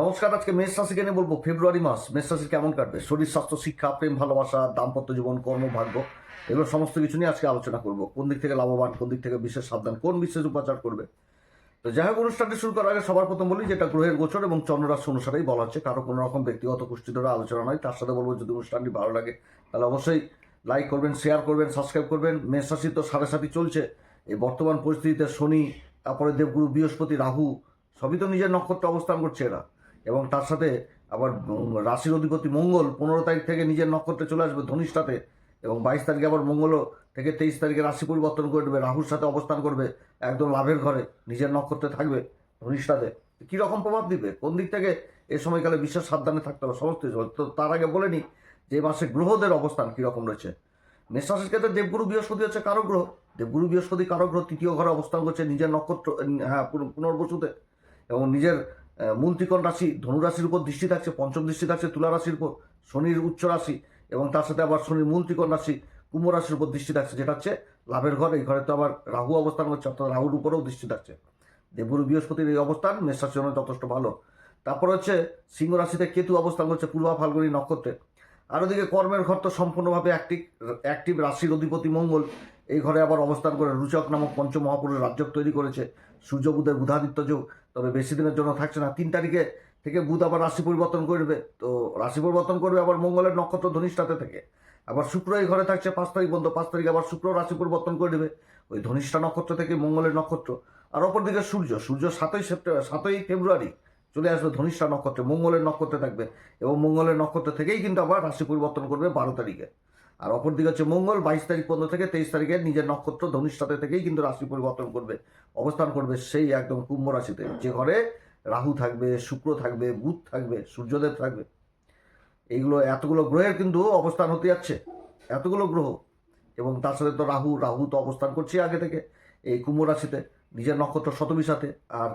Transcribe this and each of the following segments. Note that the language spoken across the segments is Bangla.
নমস্কার, আজকে মেষ রাশিকে নিয়ে বলব, ফেব্রুয়ারি মাস, মেষ রাশি কেমন কাটবে? শরীর, স্বাস্থ্য, শিক্ষা, প্রেম, ভালোবাসা, দাম্পত্য জীবন, কর্ম, ভাগ্য, এগুলো সমস্ত কিছু নিয়ে আজকে আলোচনা করব। কোন দিক থেকে লাভবান, কোন দিক থেকে বিশেষ সাবধান, কোন বিশেষ উপাচার করবে? তো যাই হোক, অনুষ্ঠানটি শুরু করার আগে সবার প্রথম বলি, যেটা গ্রহের গোচর এবং চন্দ্ররাশি অনুসারেই বলা হচ্ছে, কারও কোনো রকম ব্যক্তিগত কুষ্টি ধরে আলোচনা নয়। তার সাথে বলব, যদি অনুষ্ঠানটি ভালো লাগে, তাহলে অবশ্যই লাইক করবেন, শেয়ার করবেন, সাবস্ক্রাইব করবেন। মেষ রাশি তো সাড়ে সাথী চলছে। এই বর্তমান পরিস্থিতিতে শনি, তারপরে দেবগুরু, বৃহস্পতি, রাহু, সবই তো নিজের নক্ষত্র অবস্থান করছে এরা। এবং তার সাথে আবার রাশির অধিপতি মঙ্গল পনেরো তারিখ থেকে নিজের নক্ষত্রে চলে আসবে ধনিষ্ঠাতে এবং বাইশ তারিখে আবার মঙ্গল থেকে তেইশ তারিখে রাশি পরিবর্তন করে দেবে, রাহুর সাথে অবস্থান করবে, একদম লাভের ঘরে, নিজের নক্ষত্রে থাকবে ধনিষ্ঠাতে কী রকম প্রভাব দিবে? কোন দিক থেকে এ সময়কালে বিশেষ সাবধানে থাকতে হবে? সমস্ত তো তার আগে বলে নিই যে মাসে গ্রহদের অবস্থান কীরকম রয়েছে। মেষরাশির ক্ষেত্রে দেবগুরু বৃহস্পতি হচ্ছে কারও গ্রহ। দেবগুরু বৃহস্পতি কারও গ্রহ তৃতীয় ঘরে অবস্থান করছে নিজের নক্ষত্র হ্যাঁ পুনর্বসুতে এবং নিজের মূল ত্রিকোণ রাশি, ধনু রাশির উপর দৃষ্টি থাকছে, পঞ্চম দৃষ্টি থাকছে, তুলা রাশির উপর শনির উচ্চ রাশি এবং তার সাথে আবার শনির মূল ত্রিকোণ রাশি, কুম্ভ রাশির উপর দৃষ্টি থাকছে, যেটা হচ্ছে লাভের ঘর, এই ঘরে তো আবার রাহু অবস্থান করছে, অর্থাৎ রাহুর উপরেও দৃষ্টি থাকছে। দেবগুরু বৃহস্পতির এই অবস্থান, মেষ যথেষ্ট ভালো। তারপর হচ্ছে সিংহ রাশিতে কেতু অবস্থান করছে, পূর্বা ফাল্গুনী নক্ষত্রে। আর ওদিকে কর্মের ঘর তো সম্পূর্ণভাবে অ্যাক্টিভ অ্যাক্টিভ রাশির অধিপতি মঙ্গল। এই ঘরে আবার অবস্থান করে রুচক নামক পঞ্চ মহাপুরুষ রাজ্য তৈরি করেছে। সূর্য, বুধের বুধাদিত্য যোগ। তবে বেশি দিনের জন্য থাকছে না। তিন তারিখে থেকে বুধ আবার রাশি পরিবর্তন করবে। তো রাশি পরিবর্তন করবে আবার মঙ্গলের নক্ষত্র ধনিষ্ঠাতে থেকে। আবার শুক্র এই ঘরে থাকছে পাঁচ তারিখ পর্যন্ত পাঁচ তারিখ আবার শুক্র রাশি পরিবর্তন করে দেবে। ওই ধনিষ্ঠা নক্ষত্র থেকে মঙ্গলের নক্ষত্র। আর অপরদিকে সূর্য সূর্য সাতই সেপ্টেম্বর, সাতই ফেব্রুয়ারি চলে আসবে ধনিষ্ঠা নক্ষত্রে, মঙ্গলের নক্ষত্রে থাকবে। এবং মঙ্গলের নক্ষত্র থেকেই কিন্তু আবার রাশি পরিবর্তন করবে বারো তারিখে। আর অপরদিকে হচ্ছে মঙ্গল, বাইশ তারিখ পর্যন্ত থেকে তেইশ তারিখে নিজের নক্ষত্র ধনুষ্ঠাতে থেকেই কিন্তু রাশি পরিবর্তন করবে, অবস্থান করবে সেই একদম কুম্ভ রাশিতে। যে ঘরে রাহু থাকবে, শুক্র থাকবে, বুধ থাকবে, সূর্যদেব থাকবে, এইগুলো এতগুলো গ্রহের কিন্তু অবস্থান হতে যাচ্ছে, এতগুলো গ্রহ। এবং তার সাথে তো রাহু রাহু তো অবস্থান করছে আগে থেকে এই কুম্ভ রাশিতে, নিজের নক্ষত্র শতবিশাতে। আর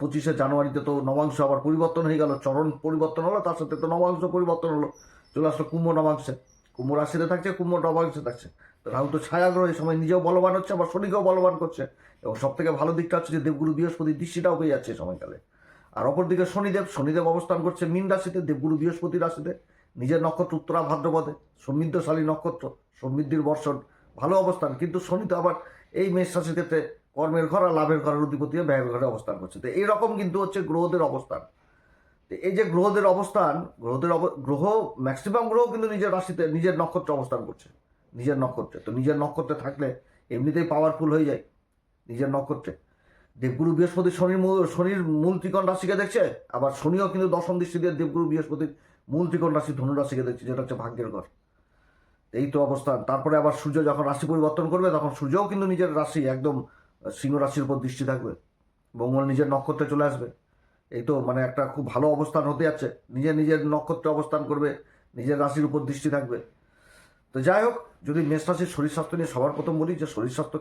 পঁচিশে জানুয়ারিতে তো নবাংশ আবার পরিবর্তন হয়ে গেল, চরণ পরিবর্তন হলো, তার সাথে তো নবাংশ পরিবর্তন হলো, চলে আসলো কুম্ভ নবাংশে। কুম্ভ রাশিতে থাকছে কুম্ভ নবাংশে থাকছে। রাহু তো ছায়াগ্রহ এই সময় নিজেও বলবান হচ্ছে, আবার শনিকেও বলবান করছে। এবং সব থেকে ভালো দিকটা হচ্ছে যে দেবগুরু বৃহস্পতির দৃষ্টিটাও পেয়ে যাচ্ছে সময়কালে। আর অপরদিকে শনিদেব শনিদেব অবস্থান করছে মীন রাশিতে, দেবগুরু বৃহস্পতি রাশিতে। নিজের নক্ষত্র উত্তরা ভাদ্রপদে, সমৃদ্ধশালী নক্ষত্র, সমৃদ্ধির বর্ষণ, ভালো অবস্থান। কিন্তু শনি তো আবার এই মেষ রাশির ক্ষেত্রে কর্মের ঘর আর লাভের ঘরের অধিপতি ব্যয়ের ঘরে অবস্থান করছে। তো এইরকম কিন্তু হচ্ছে গ্রহদের অবস্থান। এই যে গ্রহদের অবস্থান, গ্রহদের গ্রহ ম্যাক্সিমাম গ্রহ কিন্তু নিজের রাশিতে, নিজের নক্ষত্রে অবস্থান করছে। নিজের নক্ষত্রে। তো নিজের নক্ষত্রে থাকলে এমনিতেই পাওয়ারফুল হয়ে যায় নিজের নক্ষত্রে। দেবগুরু বৃহস্পতি শনির মূল শনির মূল ত্রিকোণ রাশিকে দেখছে, আবার শনিও কিন্তু দশম দৃষ্টি দিয়ে দেবগুরু বৃহস্পতির মূল ত্রিকোণ রাশি ধনু রাশিকে দেখছে, যেটা হচ্ছে ভাগ্যের ঘর। এই তো অবস্থান। তারপরে আবার সূর্য যখন রাশি পরিবর্তন করবে, তখন সূর্যও কিন্তু নিজের রাশি একদম সিংহ রাশির উপর দৃষ্টি থাকবে। মঙ্গল নিজের নক্ষত্রে চলে আসবে। এই তো মানে একটা খুব ভালো অবস্থান হতে যাচ্ছে। নিজের নিজের নক্ষত্রে অবস্থান করবে, নিজের রাশির উপর দৃষ্টি থাকবে। তো যাই হোক, যদি মেষ রাশির শরীর স্বাস্থ্য নিয়ে সবার প্রথম বলি যে শরীর স্বাস্থ্য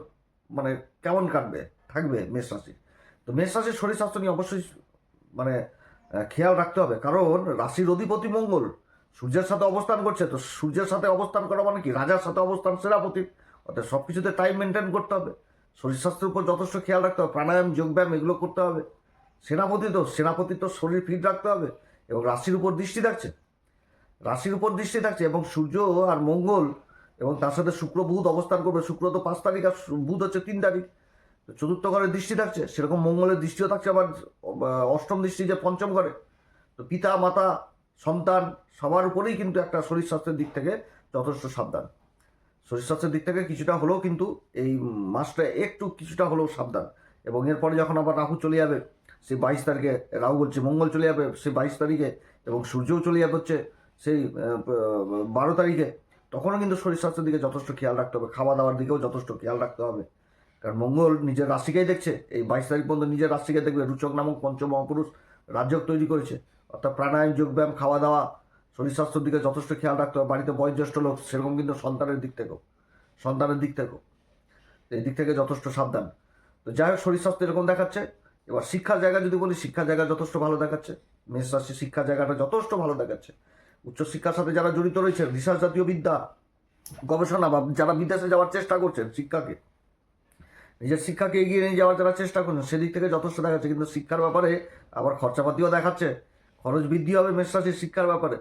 মানে কেমন কাটবে? থাকবে মেষ রাশি। তো মেষ রাশির শরীর স্বাস্থ্য নিয়ে অবশ্যই মানে খেয়াল রাখতে হবে। কারণ রাশির অধিপতি মঙ্গল, সূর্যের সাথে অবস্থান করছে। তো সূর্যের সাথে অবস্থান করা মানে কি? রাজার সাথে অবস্থান সেনাপতির অর্থাৎ সব কিছুতে টাইম মেনটেন করতে হবে। শরীর স্বাস্থ্যের উপর যথেষ্ট খেয়াল রাখতে হবে। প্রাণায়াম, যোগব্যায়াম এগুলো করতে হবে। সেনাপতি তো সেনাপতি তো শরীর ফিট রাখতে হবে এবং রাশির উপর দৃষ্টি থাকছে। রাশির উপর দৃষ্টি থাকছে এবং সূর্য আর মঙ্গল এবং তার সাথে শুক্র বুধ অবস্থান করবে। শুক্র তো পাঁচ তারিখ আর বুধ হচ্ছে তিন তারিখ। চতুর্থ ঘরে দৃষ্টি থাকছে। সেরকম মঙ্গলের দৃষ্টিও থাকছে আবার অষ্টম দৃষ্টি যে পঞ্চম ঘরে। তো পিতা, মাতা, সন্তান সবার উপরেই কিন্তু একটা শরীর স্বাস্থ্যের দিক থেকে যথেষ্ট সাবধান। শরীর স্বাস্থ্যের দিক থেকে কিছুটা হলেও কিন্তু এই মাসটা একটু কিছুটা হলেও সাবধান। এবং এরপরে যখন আবার রাহু চলে যাবে সেই বাইশ তারিখে রাহু বলছে, মঙ্গল চলে যাবে সে বাইশ তারিখে এবং সূর্যও চলে যাবে হচ্ছে সেই বারো তারিখে। তখনও কিন্তু শরীর স্বাস্থ্যের দিকে যথেষ্ট খেয়াল রাখতে হবে খাওয়া দাওয়ার দিকেও যথেষ্ট খেয়াল রাখতে হবে। কারণ মঙ্গল নিজের রাশিকেই দেখছে, এই বাইশ তারিখ পর্যন্ত নিজের রাশিকে দেখবে, রুচক নামক পঞ্চম মহাপুরুষ রাজ্যক তৈরি করেছে। অর্থাৎ প্রাণায়াম, যোগব্যায়াম খাওয়া দাওয়া শরীর স্বাস্থ্যের দিকে যথেষ্ট খেয়াল রাখতে হবে, বাড়িতে বয়োজ্যেষ্ঠ লোক, সেরকম কিন্তু সন্তানের দিক থেকেও, সন্তানের দিক থেকেও। এই দিক থেকে যথেষ্ট সাবধান। তো যাই হোক, শরীর স্বাস্থ্য এরকম দেখাচ্ছে। এবার শিক্ষার জায়গা যদি বলি, শিক্ষার জায়গা যথেষ্ট ভালো দেখাচ্ছে। মেষ রাশি শিক্ষার জায়গাটা যথেষ্ট ভালো দেখাচ্ছে। উচ্চশিক্ষার সাথে যারা জড়িত রয়েছেন, রিসার্চ জাতীয় বিদ্যা, গবেষণা বা যারা বিদেশে যাওয়ার চেষ্টা করছেন শিক্ষাকে, নিজের শিক্ষাকে এগিয়ে নিয়ে যাওয়ার যারা চেষ্টা করছেন, সেদিক থেকে যথেষ্ট দেখাচ্ছে। কিন্তু শিক্ষার ব্যাপারে আবার খরচাপাতিও দেখাচ্ছে। খরচ বৃদ্ধি হবে মেষ রাশির শিক্ষার ব্যাপারে।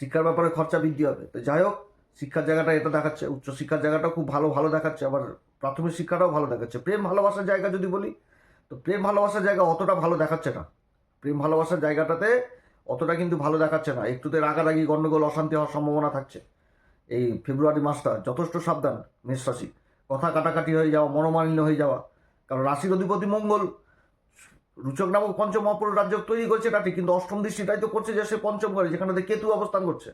শিক্ষার ব্যাপারে খরচা বৃদ্ধি হবে। তো যাই হোক, শিক্ষার জায়গাটা এটা দেখাচ্ছে। উচ্চ শিক্ষার জায়গাটা খুব ভালো ভালো দেখাচ্ছে। আবার প্রাথমিক শিক্ষাটাও ভালো দেখাচ্ছে। প্রেম, ভালোবাসার জায়গা যদি বলি তো প্রেম ভালোবাসার জায়গা অতটা ভালো দেখাচ্ছে না। প্রেম ভালোবাসার জায়গাটাতে অতটা কিন্তু ভালো দেখাচ্ছে না। একটুতে রাগারাগি গণ্ডগোল অশান্তি হওয়ার সম্ভাবনা থাকছে। এই ফেব্রুয়ারি মাসটা যথেষ্ট সাবধান মেষ রাশি কথা কাটাকাটি হয়ে যাওয়া, মনোমালিন্য হয়ে যাওয়া। কারণ রাশির অধিপতি মঙ্গল, রুচক নামক পঞ্চম অপর রাজ্য তৈরি করছে ঠিক কিন্তু অষ্টম দৃষ্টিটাই তো করছে যে সে পঞ্চম করে যেখানে কেতু অবস্থান করছে।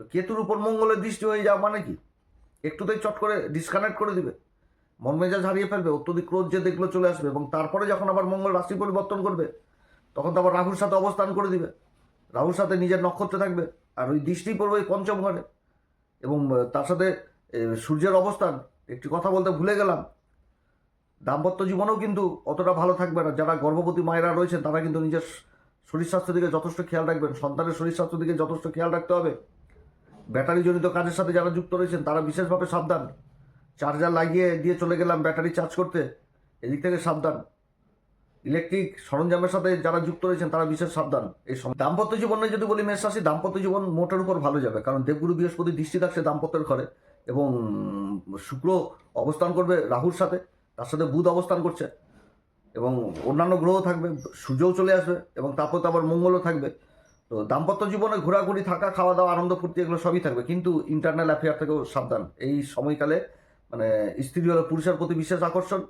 তো কেতুর উপর মঙ্গলের দৃষ্টি হয়ে যাওয়া মানে কি? একটুতেই চট করে ডিসকানেক্ট করে দিবে। মন মেজাজ হারিয়ে ফেলবে, অত্যধিক ক্রোধ যে দেখল চলে আসবে এবং তারপরে যখন আবার মঙ্গল রাশি পরিবর্তন করবে, তখন তো আবার রাহুর সাথে অবস্থান করে দিবে। রাহুর সাথে নিজের নক্ষত্রে থাকবে আর ওই দৃষ্টি পড়বে ওই পঞ্চম ঘরে। এবং তার সাথে সূর্যের অবস্থান, একটি কথা বলতে ভুলে গেলাম। দাম্পত্য জীবনেও কিন্তু অতটা ভালো থাকবে না। যারা গর্ভবতী মায়েরা রয়েছেন, তারা কিন্তু নিজের শরীর স্বাস্থ্যের দিকে যথেষ্ট খেয়াল রাখবেন। সন্তানের শরীর স্বাস্থ্যের দিকে যথেষ্ট খেয়াল রাখতে হবে। ব্যাটারিজনিত কাজের সাথে যারা যুক্ত রয়েছেন, তারা বিশেষভাবে সাবধান। চার্জার লাগিয়ে দিয়ে চলে গেলাম ব্যাটারি চার্জ করতে। এদিক থেকে সাবধান। ইলেকট্রিক সরঞ্জামের সাথে যারা যুক্ত রয়েছেন, তারা বিশেষ সাবধান। এই সময় দাম্পত্য জীবনে যদি বলি মেষ রাশি, দাম্পত্য জীবন মোটের উপর ভালো যাবে। কারণ দেবগুরু বৃহস্পতি দৃষ্টি থাকছে দাম্পত্যের ঘরে এবং শুক্র অবস্থান করবে রাহুর সাথে। তার সাথে বুধ অবস্থান করছে এবং অন্যান্য গ্রহ থাকবে, সূর্যও চলে আসবে এবং তারপর তো আবার মঙ্গলও থাকবে। তো দাম্পত্য জীবনে ঘোরাঘুরি, থাকা খাওয়া দাওয়া আনন্দ, ফুর্তি, এগুলো সবই থাকবে। কিন্তু ইন্টারনাল অ্যাফেয়ার থেকেও সাবধান। এই সময়কালে মানে স্ত্রী হলো পুরুষের প্রতি বিশেষ আকর্ষণ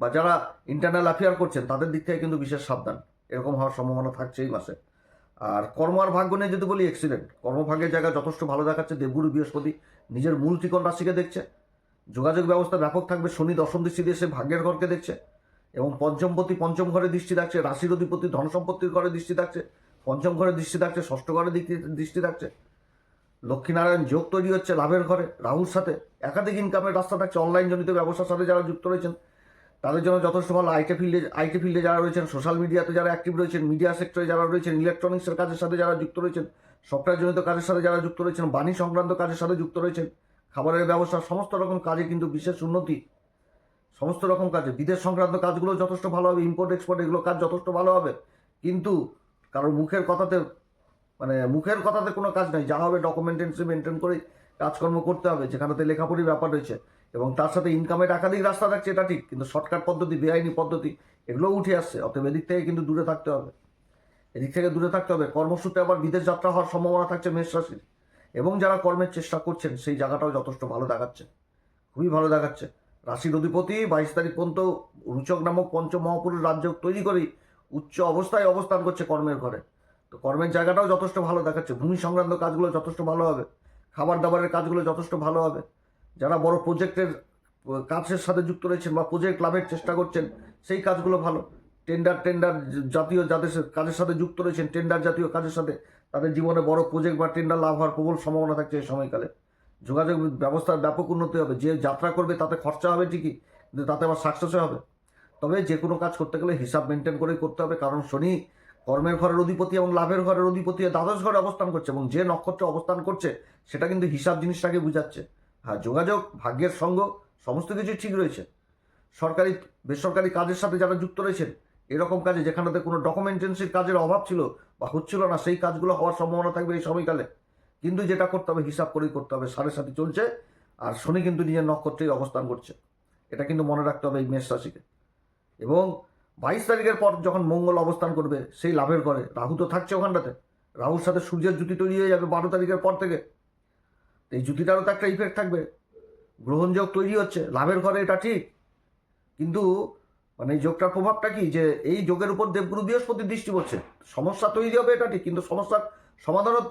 বা যারা ইন্টারনাল অ্যাফেয়ার করছেন, তাদের দিক থেকে কিন্তু বিশেষ সাবধান। এরকম হওয়ার সম্ভাবনা থাকছে এই মাসে। আর কর্ম আর ভাগ্য নিয়ে যদি বলি এক্সিডেন্ট কর্মভাগ্যের জায়গা যথেষ্ট ভালো দেখাচ্ছে। দেবগুরু, বৃহস্পতি নিজের মূল ত্রিকোণ রাশিকে দেখছে। যোগাযোগ ব্যবস্থা ব্যাপক থাকবে। শনি দশম দৃষ্টি দিয়ে সে ভাগ্যের ঘরকে দেখছে। এবং পঞ্চমপতি পঞ্চম ঘরে দৃষ্টি রাখছে। রাশির অধিপতি ধন সম্পত্তির ঘরে দৃষ্টি থাকছে পঞ্চম ঘরে দৃষ্টি থাকছে ষষ্ঠ ঘরে দৃষ্টি থাকছে লক্ষ্মীনারায়ণ যোগ তৈরি হচ্ছে লাভের ঘরে, রাহুর সাথে। একাধিক ইনকামের রাস্তা থাকছে অনলাইন জনিত ব্যবসার সাথে যারা যুক্ত রয়েছেন। তাদের জন্য যথেষ্ট ভালো আইটি ফিল্ডে আইটি ফিল্ডে যারা রয়েছেন সোশ্যাল মিডিয়াতে যারা অ্যাক্টিভ রয়েছেন মিডিয়া সেক্টরে যারা রয়েছেন ইলেকট্রনিক্সের কাজের সাথে যারা যুক্ত রয়েছেন সফটওয়্যার জনিত কাজের সাথে যারা যুক্ত রয়েছেন, বাণী সংক্রান্ত কাজের সাথে যুক্ত রয়েছেন, খাবারের ব্যবসা, সমস্ত রকম কাজে কিন্তু বিশেষ উন্নতি। সমস্ত রকম কাজে, বিদেশ সংক্রান্ত কাজগুলো যথেষ্ট ভালো হবে ইম্পোর্ট এক্সপোর্ট এগুলো কাজ যথেষ্ট ভালো হবে। কিন্তু কারোর মুখের কথাতে মানে মুখের কথাতে কোনো কাজ নেই। যা হবে ডকুমেন্টেন্সি মেনটেন করে কাজকর্ম করতে হবে, যেখানেতে লেখাপড়ির ব্যাপার রয়েছে। এবং তার সাথে ইনকামের একাধিক রাস্তা থাকছে, এটা ঠিক। কিন্তু শর্টকাট পদ্ধতি, বেআইনি পদ্ধতি এগুলোও উঠে আসছে। অতএব এদিক থেকে কিন্তু দূরে থাকতে হবে। এদিক থেকে দূরে থাকতে হবে। কর্মসূত্রে আবার বিদেশ যাত্রা হওয়ার সম্ভাবনা থাকছে মেষ রাশির। এবং যারা কর্মের চেষ্টা করছেন, সেই জায়গাটাও যথেষ্ট ভালো দেখাচ্ছে। খুবই ভালো দেখাচ্ছে। রাশির অধিপতি বাইশ তারিখ পর্যন্ত রুচক নামক পঞ্চ মহাপুরুষ রাজ্য তৈরি করেই উচ্চ অবস্থায় অবস্থান করছে কর্মের ঘরে। তো কর্মের জায়গাটাও যথেষ্ট ভালো দেখাচ্ছে। ভূমি সংক্রান্ত কাজগুলো যথেষ্ট ভালো হবে। খাবার দাবারের কাজগুলো যথেষ্ট ভালো হবে। যারা বড় প্রজেক্টের কাজের সাথে যুক্ত রয়েছেন বা প্রজেক্ট লাভের চেষ্টা করছেন, সেই কাজগুলো ভালো। টেন্ডার টেন্ডার জাতীয় যাদের কাজের সাথে যুক্ত রয়েছেন টেন্ডার জাতীয় কাজের সাথে তাদের জীবনে বড় প্রজেক্ট বা টেন্ডার লাভ হওয়ার প্রবল সম্ভাবনা থাকছে এই সময়কালে। যোগাযোগ ব্যবস্থার ব্যাপক উন্নতি হবে। যে যাত্রা করবে তাতে খরচা হবে ঠিকই, কিন্তু তাতে আবার সাকসেসও হবে। তবে যে কোনো কাজ করতে গেলে হিসাব মেনটেন করেই করতে হবে। কারণ শনি কর্মের ঘরের অধিপতি এবং লাভের ঘরের অধিপতি, দ্বাদশ ঘরে অবস্থান করছে এবং যে নক্ষত্রে অবস্থান করছে, সেটা কিন্তু হিসাব জিনিসটাকে বুঝাচ্ছে। হ্যাঁ যোগাযোগ, ভাগ্যের সঙ্গ, সমস্ত কিছু ঠিক রয়েছে। সরকারি, বেসরকারি কাজের সাথে যারা যুক্ত রয়েছেন, এরকম কাজে যেখানেতে কোনো ডকুমেন্টেন্সির কাজের অভাব ছিল বা হচ্ছিল না, সেই কাজগুলো হওয়ার সম্ভাবনা থাকবে এই সময়কালে। কিন্তু যেটা করতে হবে, হিসাব করেই করতে হবে, সাড়ে সাথে চলছে আর শনি কিন্তু নিজের নক্ষত্রেই অবস্থান করছে। এটা কিন্তু মনে রাখতে হবে এই মেষ রাশিকে। এবং বাইশ তারিখের পর যখন মঙ্গল অবস্থান করবে, সেই লাভের ঘরে রাহু তো থাকছে ওখানটাতে। রাহুর সাথে সূর্যের জুতি তৈরি হয়ে যাবে বারো তারিখের পর থেকে। এই জুতিটারও তো একটা ইফেক্ট থাকবে। গ্রহণযোগ তৈরি হচ্ছে, লাভের ঘরে এটা ঠিক। কিন্তু মানে এই যোগটার প্রভাবটা কি? যে এই যোগের উপর দেবগুরু বৃহস্পতি দৃষ্টি পড়ছে। সমস্যা তৈরি হবে এটা ঠিক, কিন্তু সমস্যার সমাধানও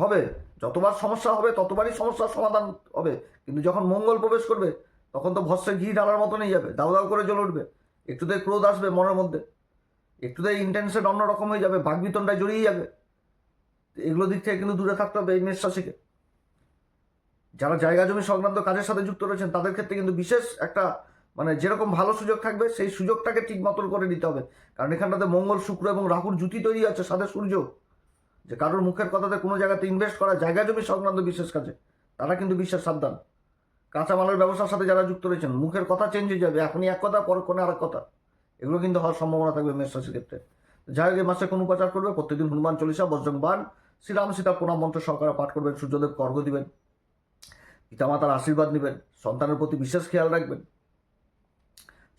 হবে। যতবার সমস্যা হবে, ততবারই সমস্যার সমাধান হবে। কিন্তু যখন মঙ্গল প্রবেশ করবে, তখন তো ভস্যে ঘি ঢালার মতনই যাবে দাউ দাউ করে জ্বলে উঠবে। একটুতে ক্রোধ আসবে মনের মধ্যে। একটুতে ইন্টেন্সের অন্যরকম হয়ে যাবে ভাগ বাঘবিতনটায় জড়িয়ে যাবে এগুলো দিক থেকে কিন্তু দূরে থাকতে হবে এই মেষ রাশিকে। যারা জায়গা জমি সংক্রান্ত কাজের সাথে যুক্ত রয়েছেন, তাদের ক্ষেত্রে কিন্তু বিশেষ একটা মানে যেরকম ভালো সুযোগ থাকবে, সেই সুযোগটাকে ঠিক মতন করে নিতে হবে। কারণ এখানটাতে মঙ্গল, শুক্র এবং রাহুর জুতি তৈরি আছে, সাথে সূর্য। যে কারোর মুখের কথাতে কোনো জায়গাতে ইনভেস্ট করা, জায়গা জমি সংক্রান্ত বিশেষ কাজে, তারা কিন্তু বিশেষ সাবধান। কাঁচামালের ব্যবসার সাথে যারা যুক্ত রয়েছেন, মুখের কথা চেঞ্জ হয়ে যাবে এখনই এক কথা পর কোনে আরেক কথা। এগুলো কিন্তু হওয়ার সম্ভাবনা থাকবে মেষ রাশির ক্ষেত্রে। যাই হোক, এই মাসে কোন উপাচার করবে? প্রত্যেকদিন হনুমান চল্লিশা বজ্রং বান শ্রীরাম সীতা, প্রণাম মন্ত্র সহকারে পাঠ করবেন, সূর্যদেব কর্গ দিবেন, পিতামাতার আশীর্বাদ নেবেন, সন্তানের প্রতি বিশেষ খেয়াল রাখবেন।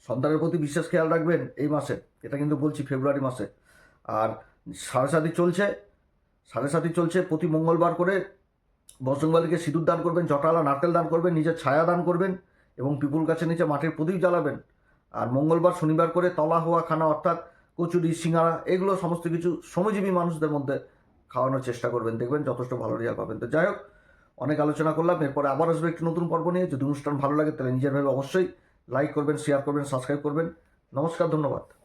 সন্তানের প্রতি বিশেষ খেয়াল রাখবেন এই মাসে। এটা কিন্তু বলছি ফেব্রুয়ারি মাসে। আর সাড়ে সাথী চলছে, সাড়ে সাথী চলছে প্রতি মঙ্গলবার করে বজরংবালিকে সিঁদুর দান করবেন জটালা নারকেল দান করবেন, নিজের ছায়া দান করবেন এবং পিপুল গাছের নিচে মাটির প্রদীপ জ্বালাবেন। আর মঙ্গলবার, শনিবার করে তলা হওয়া খানা অর্থাৎ কচুরি, সিঙ্গারা এগুলো সমস্ত কিছু শ্রমজীবী মানুষদের মধ্যে খাওয়ানোর চেষ্টা করবেন। দেখবেন যথেষ্ট ভালো রেজাল্ট পাবেন। তো যাই হোক, অনেক আলোচনা করলাম। এরপরে আবার আসবে একটি নতুন পর্ব নিয়ে। যদি অনুষ্ঠান ভালো লাগে, তাহলে নিজের ভাবে অবশ্যই লাইক করবেন শেয়ার করবেন সাবস্ক্রাইব করবেন। নমস্কার, ধন্যবাদ।